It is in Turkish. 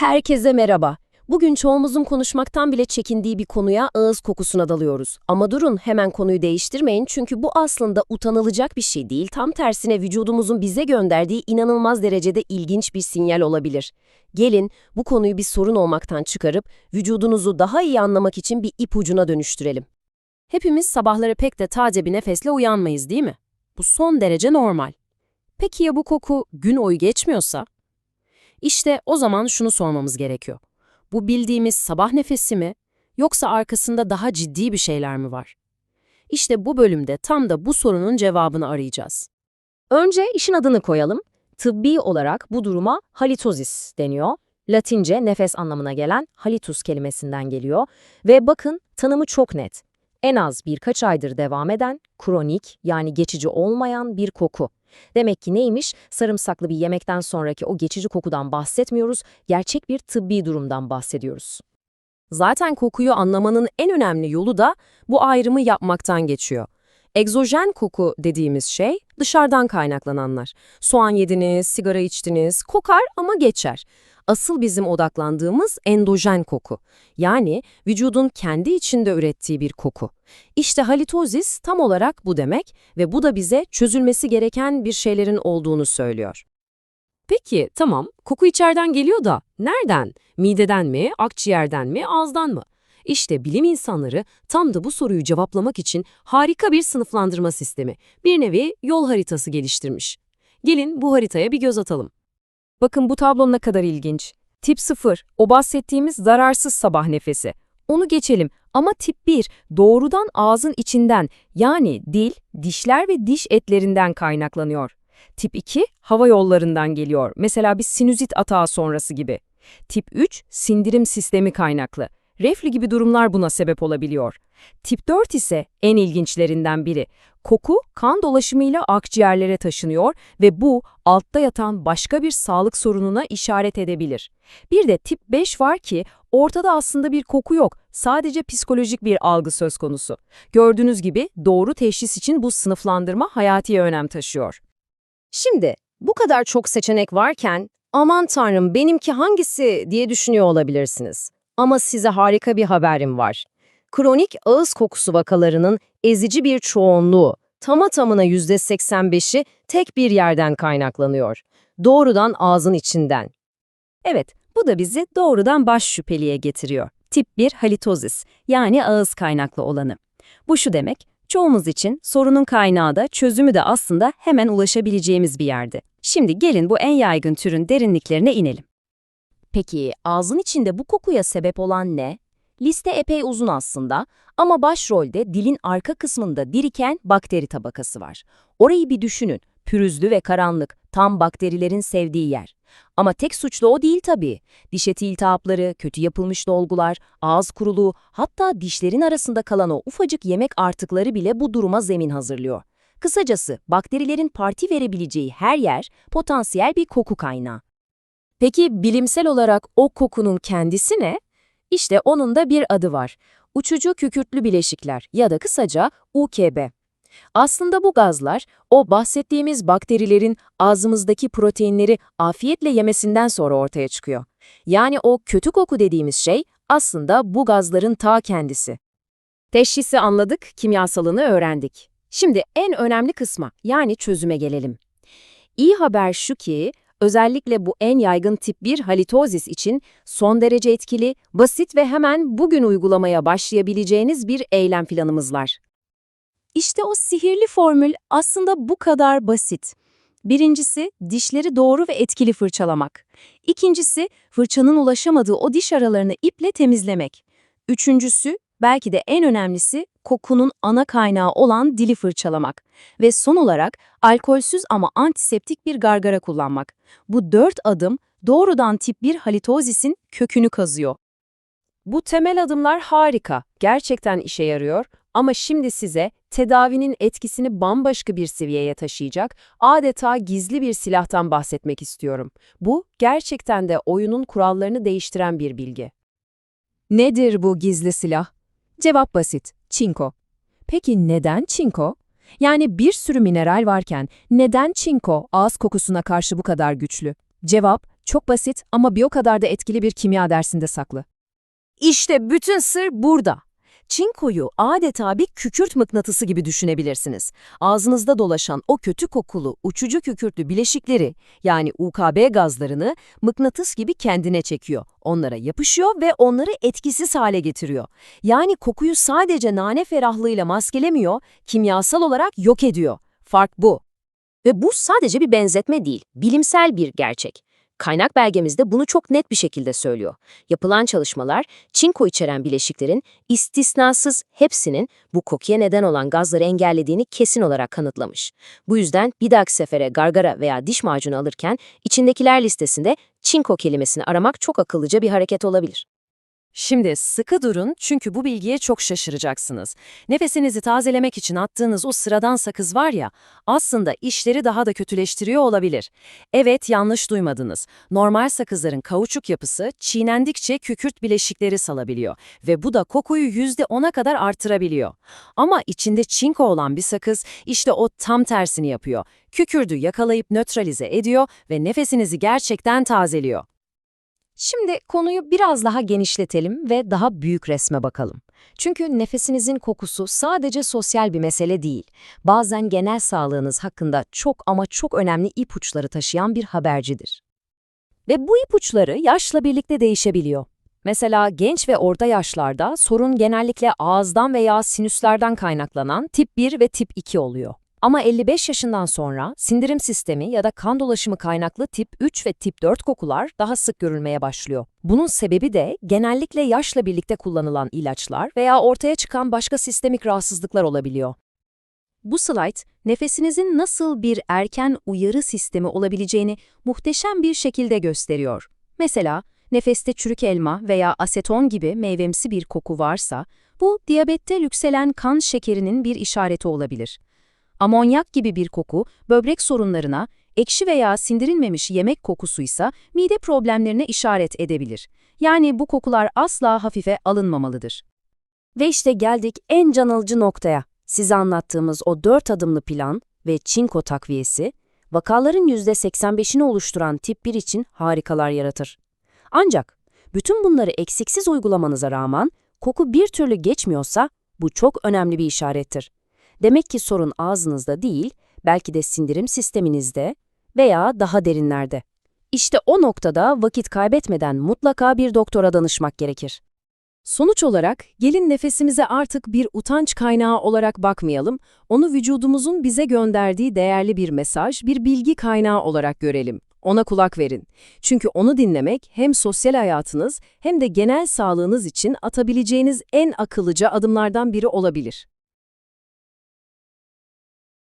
Herkese merhaba. Bugün çoğumuzun konuşmaktan bile çekindiği bir konuya ağız kokusuna dalıyoruz. Ama durun hemen konuyu değiştirmeyin çünkü bu aslında utanılacak bir şey değil. Tam tersine vücudumuzun bize gönderdiği inanılmaz derecede ilginç bir sinyal olabilir. Gelin bu konuyu bir sorun olmaktan çıkarıp vücudunuzu daha iyi anlamak için bir ipucuna dönüştürelim. Hepimiz sabahları pek de taze bir nefesle uyanmayız değil mi? Bu son derece normal. Peki ya bu koku gün oyu geçmiyorsa? İşte o zaman şunu sormamız gerekiyor. Bu bildiğimiz sabah nefesi mi yoksa arkasında daha ciddi bir şeyler mi var? İşte bu bölümde tam da bu sorunun cevabını arayacağız. Önce işin adını koyalım. Tıbbi olarak bu duruma halitozis deniyor. Latince nefes anlamına gelen halitus kelimesinden geliyor ve bakın tanımı çok net. En az birkaç aydır devam eden, kronik yani geçici olmayan bir koku. Demek ki neymiş? Sarımsaklı bir yemekten sonraki o geçici kokudan bahsetmiyoruz, gerçek bir tıbbi durumdan bahsediyoruz. Zaten kokuyu anlamanın en önemli yolu da bu ayrımı yapmaktan geçiyor. Egzojen koku dediğimiz şey dışarıdan kaynaklananlar. Soğan yediniz, sigara içtiniz, kokar ama geçer. Asıl bizim odaklandığımız endojen koku. Yani vücudun kendi içinde ürettiği bir koku. İşte halitozis tam olarak bu demek ve bu da bize çözülmesi gereken bir şeylerin olduğunu söylüyor. Peki tamam koku içeriden geliyor da nereden? Mideden mi, akciğerden mi, ağızdan mı? İşte bilim insanları tam da bu soruyu cevaplamak için harika bir sınıflandırma sistemi, bir nevi yol haritası geliştirmiş. Gelin bu haritaya bir göz atalım. Bakın bu tablo ne kadar ilginç. Tip 0, o bahsettiğimiz zararsız sabah nefesi. Onu geçelim ama tip 1, doğrudan ağzın içinden yani dil, dişler ve diş etlerinden kaynaklanıyor. Tip 2, hava yollarından geliyor. Mesela bir sinüzit atağı sonrası gibi. Tip 3, sindirim sistemi kaynaklı. Reflü gibi durumlar buna sebep olabiliyor. Tip 4 ise en ilginçlerinden biri. Koku kan dolaşımıyla akciğerlere taşınıyor ve bu altta yatan başka bir sağlık sorununa işaret edebilir. Bir de tip 5 var ki ortada aslında bir koku yok, sadece psikolojik bir algı söz konusu. Gördüğünüz gibi doğru teşhis için bu sınıflandırma hayati önem taşıyor. Şimdi bu kadar çok seçenek varken aman tanrım benimki hangisi diye düşünüyor olabilirsiniz. Ama size harika bir haberim var. Kronik ağız kokusu vakalarının ezici bir çoğunluğu, tama tamına %85'i tek bir yerden kaynaklanıyor. Doğrudan ağzın içinden. Evet, bu da bizi doğrudan baş şüpheliye getiriyor. Tip 1 halitozis, yani ağız kaynaklı olanı. Bu şu demek, çoğumuz için sorunun kaynağı da çözümü de aslında hemen ulaşabileceğimiz bir yerde. Şimdi gelin bu en yaygın türün derinliklerine inelim. Peki ağzın içinde bu kokuya sebep olan ne? Liste epey uzun aslında ama başrolde dilin arka kısmında biriken bakteri tabakası var. Orayı bir düşünün. Pürüzlü ve karanlık, tam bakterilerin sevdiği yer. Ama tek suçlu o değil tabii. Diş eti iltihapları, kötü yapılmış dolgular, ağız kuruluğu, hatta dişlerin arasında kalan o ufacık yemek artıkları bile bu duruma zemin hazırlıyor. Kısacası bakterilerin parti verebileceği her yer potansiyel bir koku kaynağı. Peki bilimsel olarak o kokunun kendisi ne? İşte onun da bir adı var. Uçucu kükürtlü bileşikler ya da kısaca UKB. Aslında bu gazlar, o bahsettiğimiz bakterilerin ağzımızdaki proteinleri afiyetle yemesinden sonra ortaya çıkıyor. Yani o kötü koku dediğimiz şey aslında bu gazların ta kendisi. Teşhisi anladık, kimyasalını öğrendik. Şimdi en önemli kısma yani çözüme gelelim. İyi haber şu ki Özellikle bu en yaygın tip 1 halitozis için son derece etkili, basit ve hemen bugün uygulamaya başlayabileceğiniz bir eylem planımız var. İşte o sihirli formül aslında bu kadar basit. Birincisi, dişleri doğru ve etkili fırçalamak. İkincisi, fırçanın ulaşamadığı o diş aralarını iple temizlemek. Üçüncüsü, belki de en önemlisi, kokunun ana kaynağı olan dili fırçalamak. Ve son olarak alkolsüz ama antiseptik bir gargara kullanmak. Bu dört adım doğrudan tip 1 halitozisin kökünü kazıyor. Bu temel adımlar harika, gerçekten işe yarıyor ama şimdi size tedavinin etkisini bambaşka bir seviyeye taşıyacak, adeta gizli bir silahtan bahsetmek istiyorum. Bu, gerçekten de oyunun kurallarını değiştiren bir bilgi. Nedir bu gizli silah? Cevap basit, çinko. Peki neden çinko? Yani bir sürü mineral varken neden çinko ağız kokusuna karşı bu kadar güçlü? Cevap, Çok basit ama bir o kadar da etkili bir kimya dersinde saklı. İşte bütün sır burada. Çinkoyu adeta bir kükürt mıknatısı gibi düşünebilirsiniz. Ağzınızda dolaşan o kötü kokulu, uçucu kükürtlü bileşikleri yani UKB gazlarını mıknatıs gibi kendine çekiyor. Onlara yapışıyor ve onları etkisiz hale getiriyor. Yani kokuyu sadece nane ferahlığıyla maskelemiyor, kimyasal olarak yok ediyor. Fark bu. Ve bu sadece bir benzetme değil, bilimsel bir gerçek. Kaynak belgemizde bunu çok net bir şekilde söylüyor. Yapılan çalışmalar, çinko içeren bileşiklerin istisnasız hepsinin bu kokuya neden olan gazları engellediğini kesin olarak kanıtlamış. Bu yüzden bir dahaki sefere gargara veya diş macunu alırken içindekiler listesinde çinko kelimesini aramak çok akıllıca bir hareket olabilir. Şimdi sıkı durun çünkü bu bilgiye çok şaşıracaksınız. Nefesinizi tazelemek için attığınız o sıradan sakız var ya, aslında işleri daha da kötüleştiriyor olabilir. Evet, yanlış duymadınız. Normal sakızların kauçuk yapısı çiğnendikçe kükürt bileşikleri salabiliyor ve bu da kokuyu %10'a kadar artırabiliyor. Ama içinde çinko olan bir sakız işte o tam tersini yapıyor. Kükürdü yakalayıp nötralize ediyor ve nefesinizi gerçekten tazeliyor. Şimdi konuyu biraz daha genişletelim ve daha büyük resme bakalım. Çünkü nefesinizin kokusu sadece sosyal bir mesele değil. Bazen genel sağlığınız hakkında çok ama çok önemli ipuçları taşıyan bir habercidir. Ve bu ipuçları yaşla birlikte değişebiliyor. Mesela genç ve orta yaşlarda sorun genellikle ağızdan veya sinüslerden kaynaklanan tip 1 ve tip 2 oluyor. Ama 55 yaşından sonra sindirim sistemi ya da kan dolaşımı kaynaklı tip 3 ve tip 4 kokular daha sık görülmeye başlıyor. Bunun sebebi de genellikle yaşla birlikte kullanılan ilaçlar veya ortaya çıkan başka sistemik rahatsızlıklar olabiliyor. Bu slide, nefesinizin nasıl bir erken uyarı sistemi olabileceğini muhteşem bir şekilde gösteriyor. Mesela, nefeste çürük elma veya aseton gibi meyvemsi bir koku varsa, bu diyabette yükselen kan şekerinin bir işareti olabilir. Amonyak gibi bir koku, böbrek sorunlarına, ekşi veya sindirilmemiş yemek kokusuysa mide problemlerine işaret edebilir. Yani bu kokular asla hafife alınmamalıdır. Ve işte geldik en can alıcı noktaya. Size anlattığımız o dört adımlı plan ve çinko takviyesi, vakaların %85'ini oluşturan tip 1 için harikalar yaratır. Ancak bütün bunları eksiksiz uygulamanıza rağmen koku bir türlü geçmiyorsa bu çok önemli bir işarettir. Demek ki sorun ağzınızda değil, belki de sindirim sisteminizde veya daha derinlerde. İşte o noktada vakit kaybetmeden mutlaka bir doktora danışmak gerekir. Sonuç olarak gelin nefesimize artık bir utanç kaynağı olarak bakmayalım, onu vücudumuzun bize gönderdiği değerli bir mesaj, bir bilgi kaynağı olarak görelim. Ona kulak verin. Çünkü onu dinlemek hem sosyal hayatınız hem de genel sağlığınız için atabileceğiniz en akıllıca adımlardan biri olabilir.